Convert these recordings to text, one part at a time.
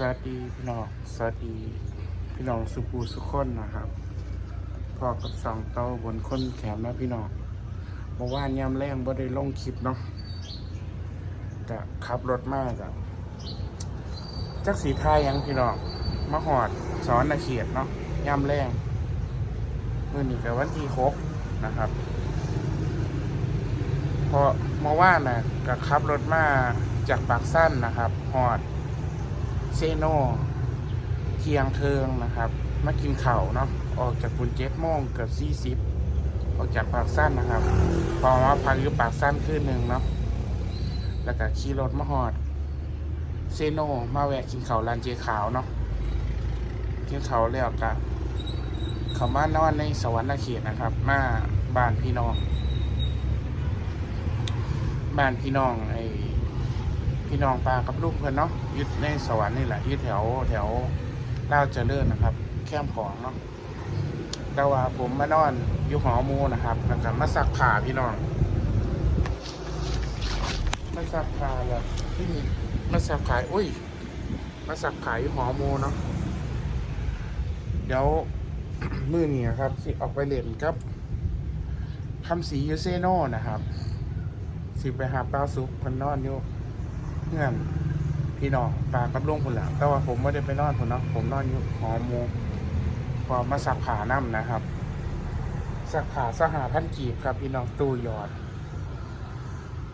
สวัสดีพี่น้องสวัสดีพี่น้องสุภูสุขคนนะครับพอกับสองเต้าบนคนแขมนะพี่น้องเมื่อวานยามแรงบ่ได้ลงคลิปเนาะแต่ขับรถมากอะจักสีทายยังพี่น้องมาหอดสอนนาเขียดเนาะยามแรงเมื่อนี้กับวันที่หกนะครับพอเมื่อวานน่ะก็ขับรถมาจากปากสั้นนะครับหอด เซโนเทียงเทิงนะครับ มากินเข้าเนาะออกจากคุณเจ็ดโมงเกือบสี่สิบออกจากปากสั้นนะครับ พอมาพักอยู่ปากสั้นคืนหนึ่งเนาะแล้วก็ขี่รถมาหอด เซโนมาแวะกินเข้าวร้านเจขาวเนาะกินเข้าแล้วก็เขามานอนในสวรรค์เขตนะครับ มาบ้านพี่น้อง บ้านพี่น้องไอ้ พี่น้องปลากับลูกเพื่อนเนาะยึดในสวรรค์นี่แหละยึดแถวแถวเล่าวเจริญนะครับ แคมของเนาะแต่ว่าผมมานอนอยู่หอมูนะครับแล้วก็มาซักผ้าพี่น้องมาซักผ้าแบบที่นี่มาซักขายอุ้ยมาซักขายอยู่หอมูเนาะเดี๋ยวมือนี้ครับสิออกไปเล่นกับคำสียูเซโนนะครับ สิไปหาปลาซุกคนนอนอยู่ เพื่อนพี่น้องปากับลุงคนหลังแต่ว่าผมไม่ได้ไปนอนผมเนาะผมนอนอยู่หอโมพอมาสักขาน้ำนะครับ สักขาสหพันธ์กีบครับ พี่น้องตู้หยอด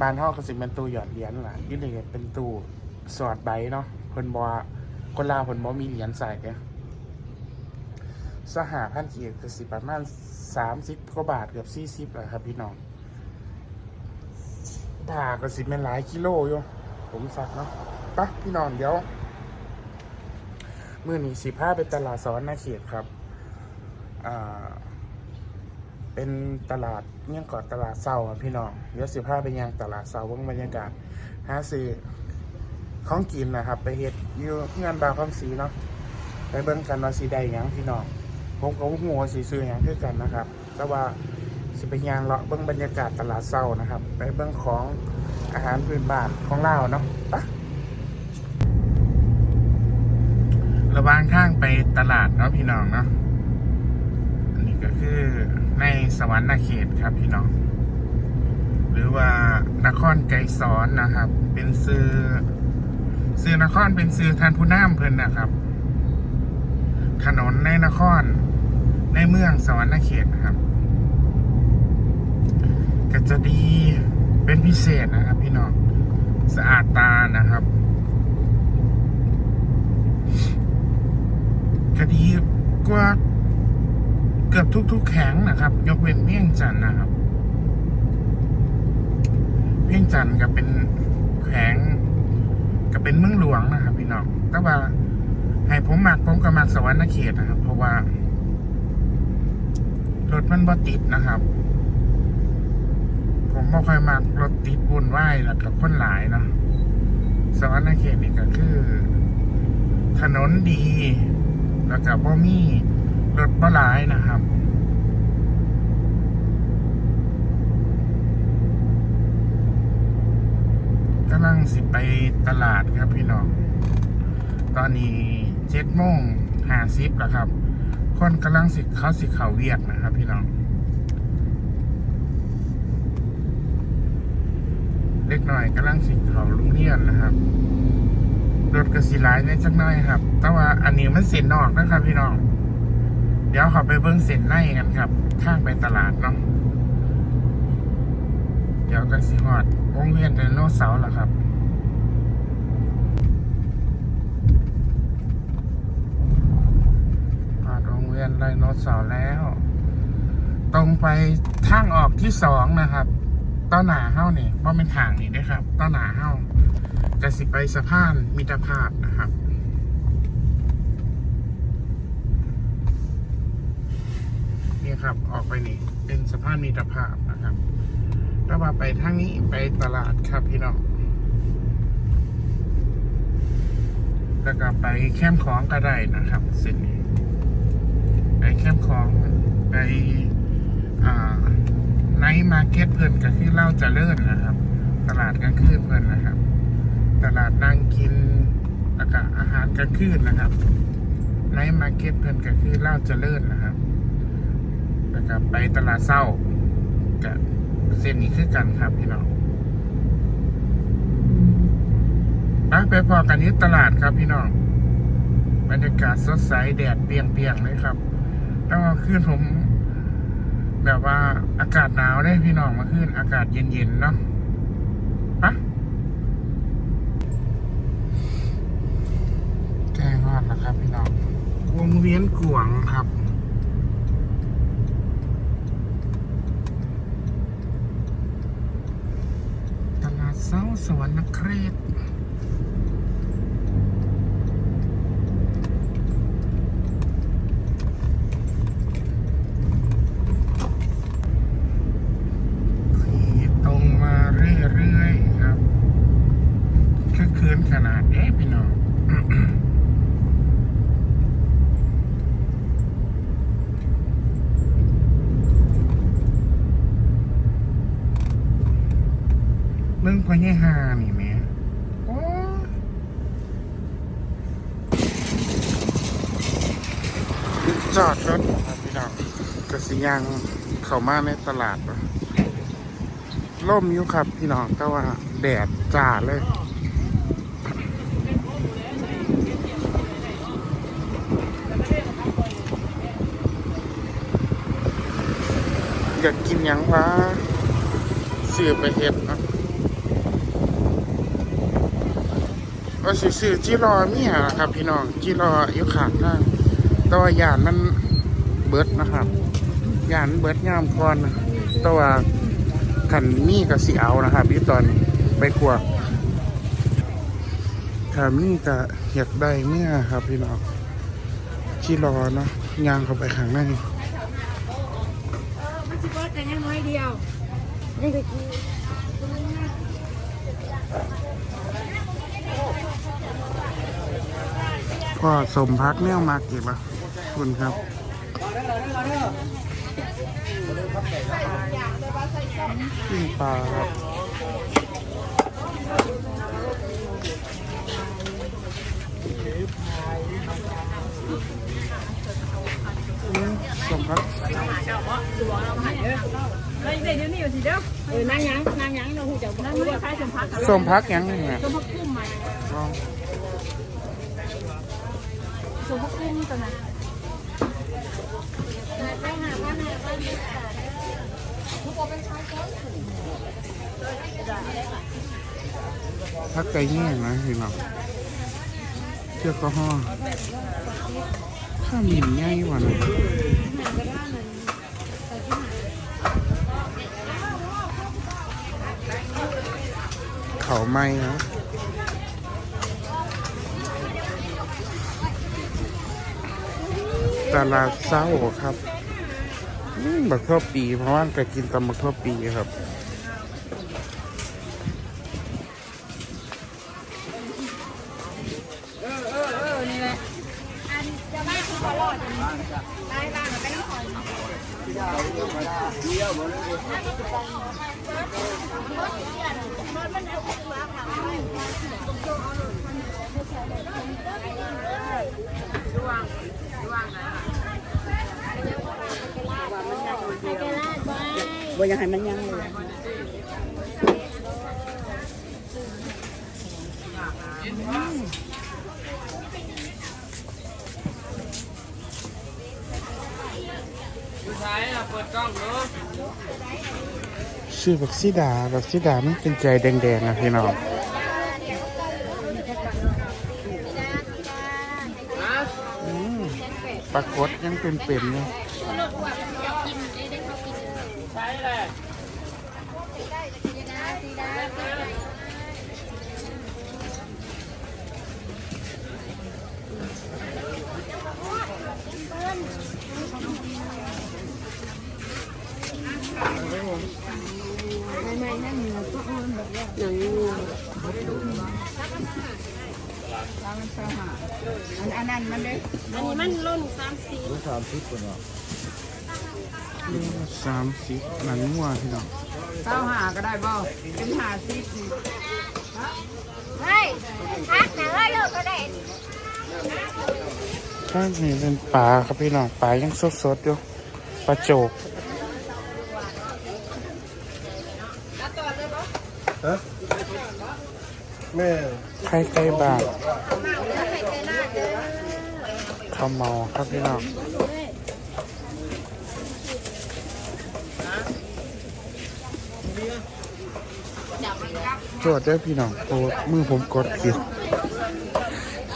บานห้องก็สิเป็นตู้หยอดเหรียญล่ะยี่นี่เป็นตู้สอดใบเนาะเพิ่นบอกว่าคนลาวเพิ่นบ่มีเหรียญใส่เนี่ยสหพันธ์กีบก็สิประมาณสามสิบกว่าบาทเกือบสี่สิบแหละครับ พี่น้องผ่าก็สิเป็นหลายกิโลอยู่ ผมสักเนาะปะพี่น้อนเดี๋ยวมื่อนี้สิพาไปตลาดสอนนาเขตครับ อ่า เป็นตลาดเนี่ยงก่อตลาดเศร้าพี่น้อง เดี๋ยวสิพาไปยังตลาดเศร้าเบิ่งบรรยากาศหาซื้อของกินนะครับ ไปเฮ็ดอยู่งานบาวคำสีเนาะ ไปเบิ่งกันว่าสีใดหยังพี่น้อง ผมก็บ่ฮู้ว่าสิซื้อหยังคือกันนะครับ แต่ว่าสิไปยางเลาะเบิ่งบรรยากาศตลาดเศร้านะครับ ไปเบิ่งของ อาหารพื้นบ้านของเราเนาะปะระหว่างทางไปตลาดเนาะพี่น้องเนาะอันนี้ก็คือในสวรรค์นาเขตครับพี่น้อง หรือว่านครไกรสอนนะครับ เป็นซื้อซื้อนครเป็นซื้อทานผู้น้ำเพิ่นนะครับ ถนนในนคร ในเมืองสวรรค์นาเขตครับก็จะดี เป็นพิเศษนะครับ พี่น้องสะอาดตานะครับก็ดีกว่าเกือบทุก ๆ แข็งนะครับ ยกเว้นเมี่ยงจันนะครับ เมี่ยงจันก็เป็นแข็งก็เป็นเมืองหลวงนะครับ พี่น้องแต่ว่าให้ผมมักผมก็มักสวรรค์เขตนะครับ เพราะว่ารถมันบ่ติดนะครับ ผมบ่ค่อยมักรถติดวุ่นวายแล้วกับคนหลายเนาะสวรรค์เขตนี่ก็คือ ถนนดี แล้วก็บ่มีรถบ่หลายนะครับกำลังสิไปตลาดครับพี่น้อง ตอนนี้เจ็ดโมงห้าสิบแล้วครับ คนกำลังสิเขาสิเขาเวียกนะครับพี่น้อง เล็ก หน่อยกำลังสิเขาโรงเรียนนะครับรถกระสีหลายในจักหน่อยครับ แต่ว่าอันนี้มันเส้นนอกนะครับ พี่น้อง เดี๋ยวขาไปเบิ้งเส้นในกันครับข้างไปตลาดเนาะเดี๋ยวกันสิฮอดวงเวียนไดโนเสาร์ละครับฮอดวงเวียนไดโนเสาร์แล้ว ตรงไปทางออกที่สองนะครับ ต้นหนาเฮ้านี่ว่าเป็นทางนี่ด้ครับต้นหนาเฮ้าจะสิไปสะพานมิตรภาพนะครับนี่ครับออกไปนี่เป็นสะพานมิตรภาพนะครับถ้าว่าไปทางนี้ไปตลาดครับพี่น้องแล้วก็ไปแคมป์ของก็ได้นะครับเส้นนี้ไปแคมป์ของไปอ่า ไนท์มาร์เก็ตเพิ่นก็คือเล่าเจะเลิ่นนะครับ ตลาดกลางคืนเพิ่นนะครับ ตลาดนั่งกินแล้วก็อาหารกลางคืนนะครับไนท์มาร์เก็ตเพิ่นก็คือเล่าเจริญนะครับแล้วก็ไปตลาดเศร้ากับเส้นนี้คือกันครับพี่น้องไปไปพอกันที่ตลาดครับพี่น้อง บรรยากาศสดใสแดดเปรียงๆเลยครับ แล้วก็คืนผม แบบว่าอากาศหนาวได้พี่น้องมาขึ้นอากาศเย็นๆเนาะปะแกงรอดแล้วครับ พี่น้องวงเวียนกวางครับตลาดเซ้าสวรรณเครตขี่ตรงมาเรื่อยๆครับคือคืนขนาดเอ๊ะพี่น้อง เรื่องพญาหานี่แหม่โอ้ยจอดรถครับพี่น้อง ยังเข้ามาในตลาดวะล่มอยู่ครับพี่น้องแต่ว่าแดดจ้าเลยอยากกินยังวะซื้อไปเฮ็ดนะว่าสิซื้อจิรอมีหะครับ พี่น้องจิรออยู่ขางทางแต่ว่าย่านมันเบิดนะครับ ย่านมันเบิดยามก่อนนะแต่ว่าขันมีก็สิเอานะครับอยู่ตอนนี้ไปกลัวถ้ามีก็อยากได้เมื่อครับพี่น้องจิรอเนาะย่างเข้าไปข้างในมันสิเบิดแต่ยังน้อยเดียวนี่ก็คือก็สมพักแนวมากอีกละคุณครับ ปิ้งปลาครับอืมสมพัก เฮ้ยเดี๋ยวนี้อยู่สิเด้อเออนางยังนางยังเราหูจักนั่งไม่คล้ายสมพัก สมพักหยังไงเนี่ย สมพักกุ้มมา ลอง สมพักกุ้มตัวนั้น พักไก่แง่งนะพี่น้องเชือกก็ห่อข้ามินง่ายกว่านะเขาไม่นะตลาดเศร้าครับ บักทั่วปีเพราะว่าก็กินตำบักทั่วปีครับ เออเออเออนี่แหละอันจะมาคือตลอดได้บ้างไปน้ำหอ ยบ่อยากให้มันยังเลยชื่อบักซิดาบักซิดามันเป็นใจแดงๆนะพี่น้องอืมปรากฏยังเป็นเป็น ๆอยู่อันนั้นมันเด้อันนี้มันร่นสามสี่สามสิบ หนังงัวพี่น้องเก้าหาก็ได้บ่เป็นหาสิบนี่เฮ้ยพักหนาเลิกก็ได้ข้างนี้เป็นปลาครับพี่น้องปลายังสดๆอยู่ปลาโจกฮะแม่ไข่ไก่บ้านข้าวเมาครับพี่น้อง จวดได้พี่น้องโอ้มือผมกดผิด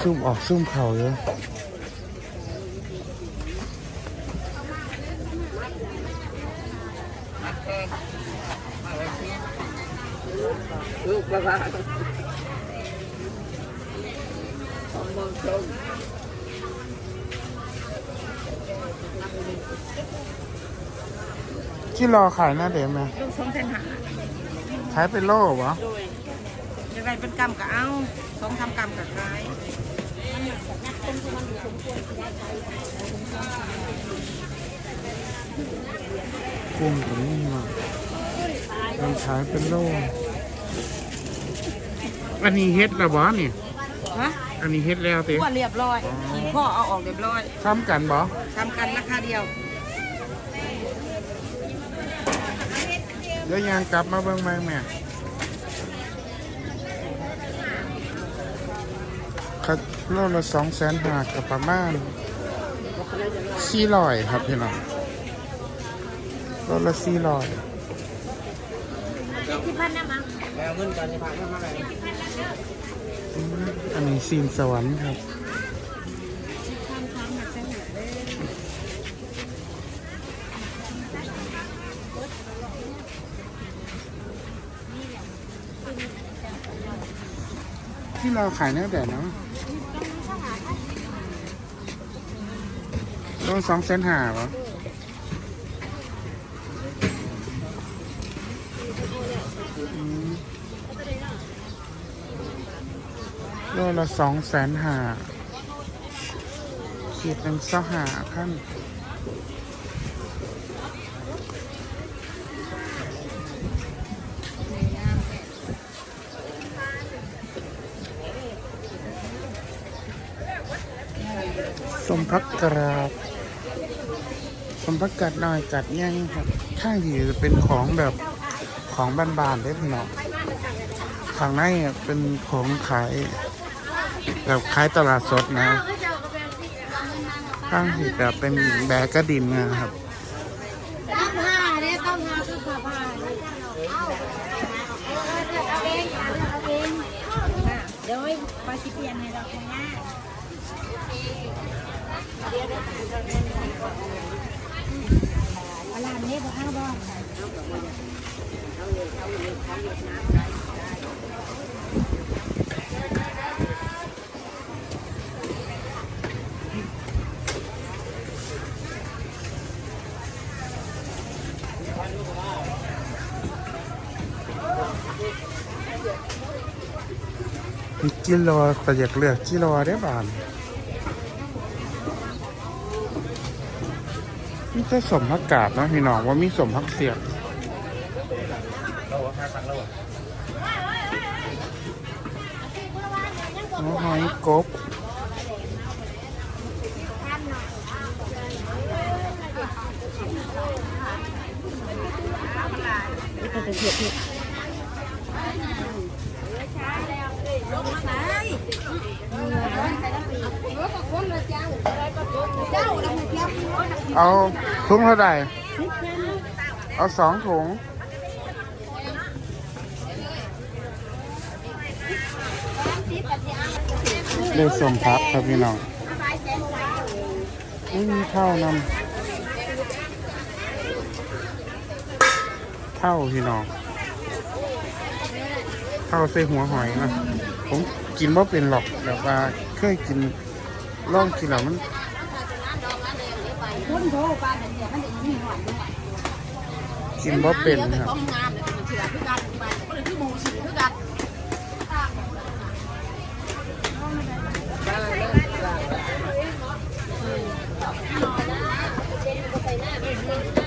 ซุ่มออกซุ่มเข่าเยอะลูกประพาที่รอขายหน้าเด็มไหมลูกสองแสนหา ขายเป็นโล่เหรอโดยจะได้เป็นกำกับเอาสองทำกำกับขายกุ้งกับนี่มามันขายเป็นโล่อันนี้เฮ็ดแล้วบ่นี่ฮะอันนี้เฮ็ดแล้วติทั่วเรียบร้อยขีดพ่อเอาออกเรียบร้อยทำกันบ่ทำกันราคาเดียว เดี๋ยวยางกลับมาเบิ่งใหม่แม่คัดโลละสองแสนหากับประมาณสี่ร้อยครับพี่น้องโลละสี่ร้อยที่พันนะมั้งแล้วเงินกันจะพาเข้ามาไหนอันนี้ซีนสวรรค์ครับ ที่เราขายเนื้อแดดเนาะโลสองเซนหาเหรออืมโลละสองแสนหาขีดหนึ่งเสาหาขั้น พักกราบสมพักกัดน่อยกัดแย่งครับ ข้างที่จะเป็นของแบบของบานๆได้พี่น้องข้างในเป็นของขาย แบบขายตลาดสดนะข้างที่จะเป็นแบกกระดินนะครับต้องห้าเนี่ยต้องห้าคือขาผ้าเดี๋ยวไปสิเปลี่ยนให้เราคนหน้ อลานนี้บอกเอาบอกกิโลประหยัดเลือกกิโลได้บาน นี่จะสมพักกาดนะพี่น้องว่ามีสมพักเสียบหัวหอยกบเเอาถุงเท่าไหร่เอาสองถุงได้สมพักครับพี่น้องไม่มีข้าวนำข้าวพี่น้องข้าวใส่หัวหอยนะผม กินว่าเป็นหรอกแบบว่าเคยกินลองกินแล้วมันคนโทรไปเนี่ยมันจะมีหน่อยด้วยกินว่าเป็นครับต้ามเ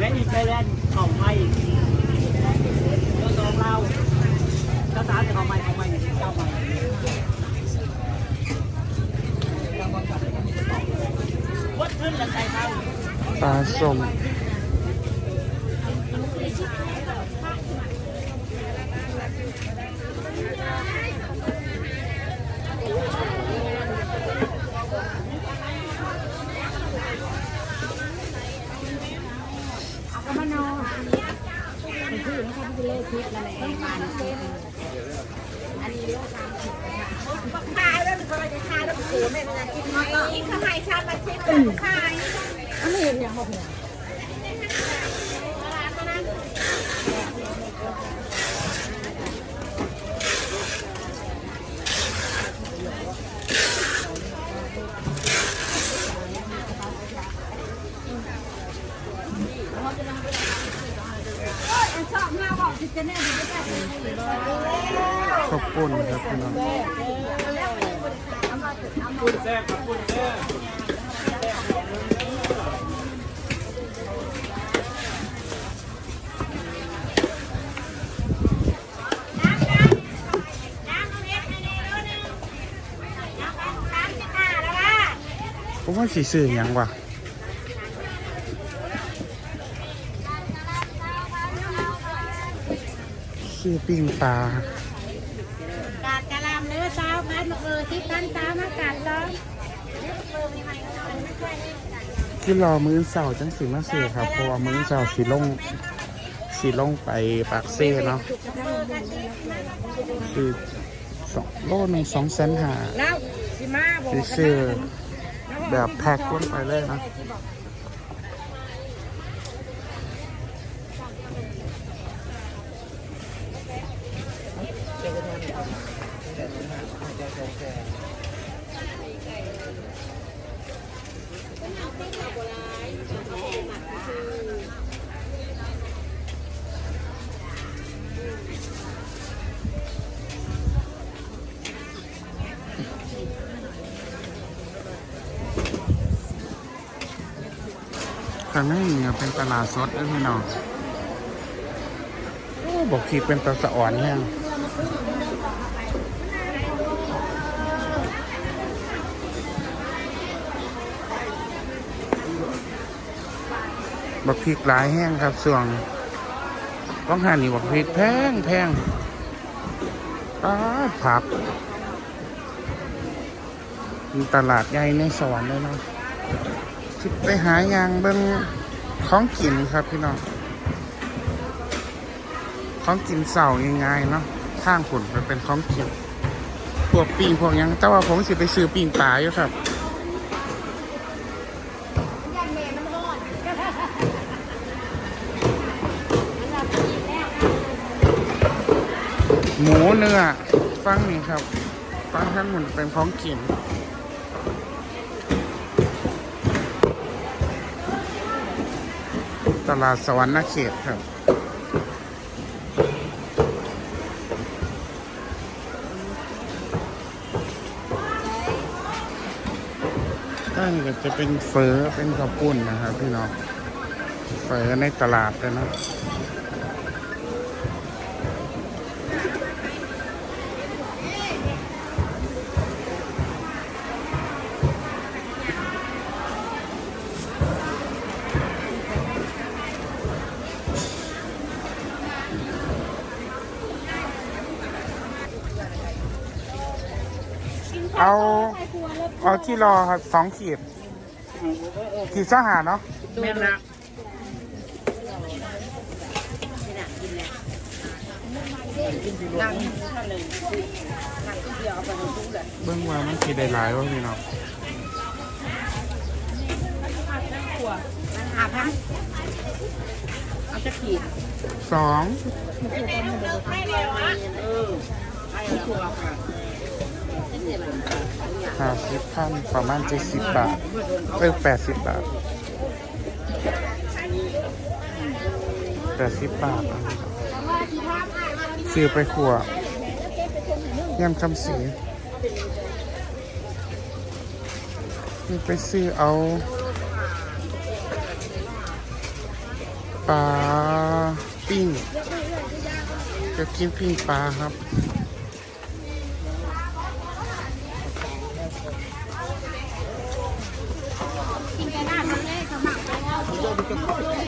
าอะอาแม่อีกไปแล้วของใหม่ก็สองเราก็สามแต่ของใหม่ของใหม่เจ้าใหม่วัดขึ้นหลังใจเท่าปลาส้มข้าว ปุ้นครับพี่น้องผมว่าสีสื่อยังวะซื้อปิ้งปลากาดกะลามเนื้อเช้าพันเออที่พันเช้ามากาดซ้อมที่รอมื้อเสาร์จังสีมาซื้อครับเพราะว่ามื้อเสาร์สีลงสีลงไปปากเซ่เนาะคือสองโลหนึ่งสองแสนหาแล้วสิมาบอกสีซื้อแบบแพ็คลงไปเลยนะ ข้างในเนี่ยเป็นตลาดสดเด้วยพี่น้องโอ้บอกขีเป็นตะสะอ่อนแห้งบักพริกหลายแห้งครับส่วงต้องหานี่บักพริกแพงแพงป้าผัก ตลาดใหญ่ในสวรรค์เลยเนาะ สิไปหายางเบิ่งของกินครับพี่น้องของกินเสาง่ายๆเนาะทางผลไปเป็นของกินพวกปิงพวกยังแต่ว่าผมสิไปซื้อปิงปลาอยู่ครับหมูเนื้อฟังนี่ครับ ฟังท่านหมุนเป็นของกิน ตลาดสวรรค์เขตครับตั้งก็จะเป็นเฟอเป็นกระปุ่นนะครับพี่น้องเฟอในตลาดเลยนะ เอาเอาที่รอครับสองขีดขีดสหาเนาะแม่นละนั่งนั่นเลยนั่งทีเดียวเอาไปในตู้เลยเบื้องว่ามันขีดได้หลายวะพี่น้องหาพันจะขีดสองเออให้แล้วตัวค่ะห้ หาสิบพันประมาณเจ็ดสิบบาทเออแปดสิบบาทแปดสิบบาทซื้อไปขัวย่ำคำสีนี่ไปซื้อเอาปลาปิ้งจะกินปิ้งปลาครับ กินกันหน้าทะเลสมัคร ไปแล้ว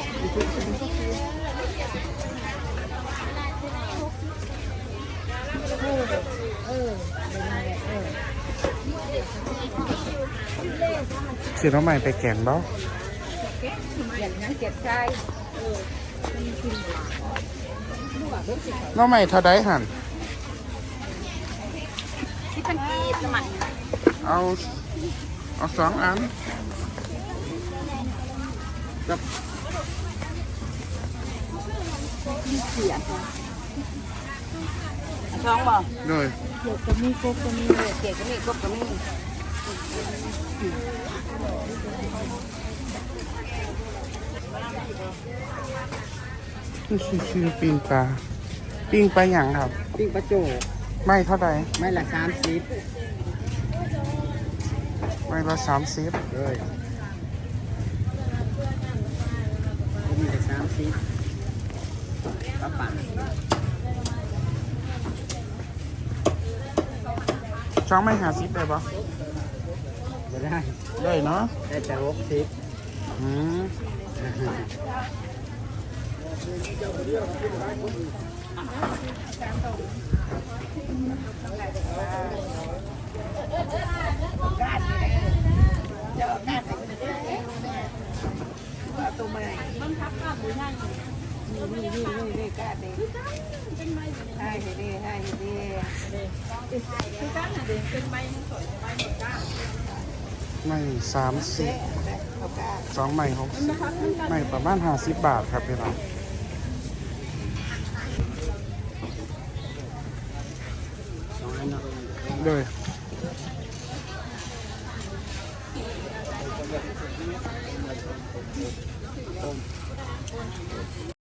ซื้อน้องใหม่ไปแกงเบ้าอย่างนั้นเก็บใช่น้องใหม่เท่าไดหันที่เป็นกีสมัครเอา เอาสองอัน กับท้องบ่เลยเกี่ยวกับมีกบกับมีเกี่ยวกับมีกบกับมีนี่คือซื้อปิ้งปลาปิ้งปลาอย่างครับ ปิ้งปลาโจไม่เท่าไดไม่ละสามสิบไม่ละสามสิบเลยก็มีแต่สามสิบปลาปั่นจ้องไม่หาสิบได้ปะจะได้ ได้เนาะ ได้แต่หกสิบอืม ไม่สามสิบสองไม่หกสิบไม่ประมาณห้าสิบบาทครับพี่น้องสองอันเนาะเลย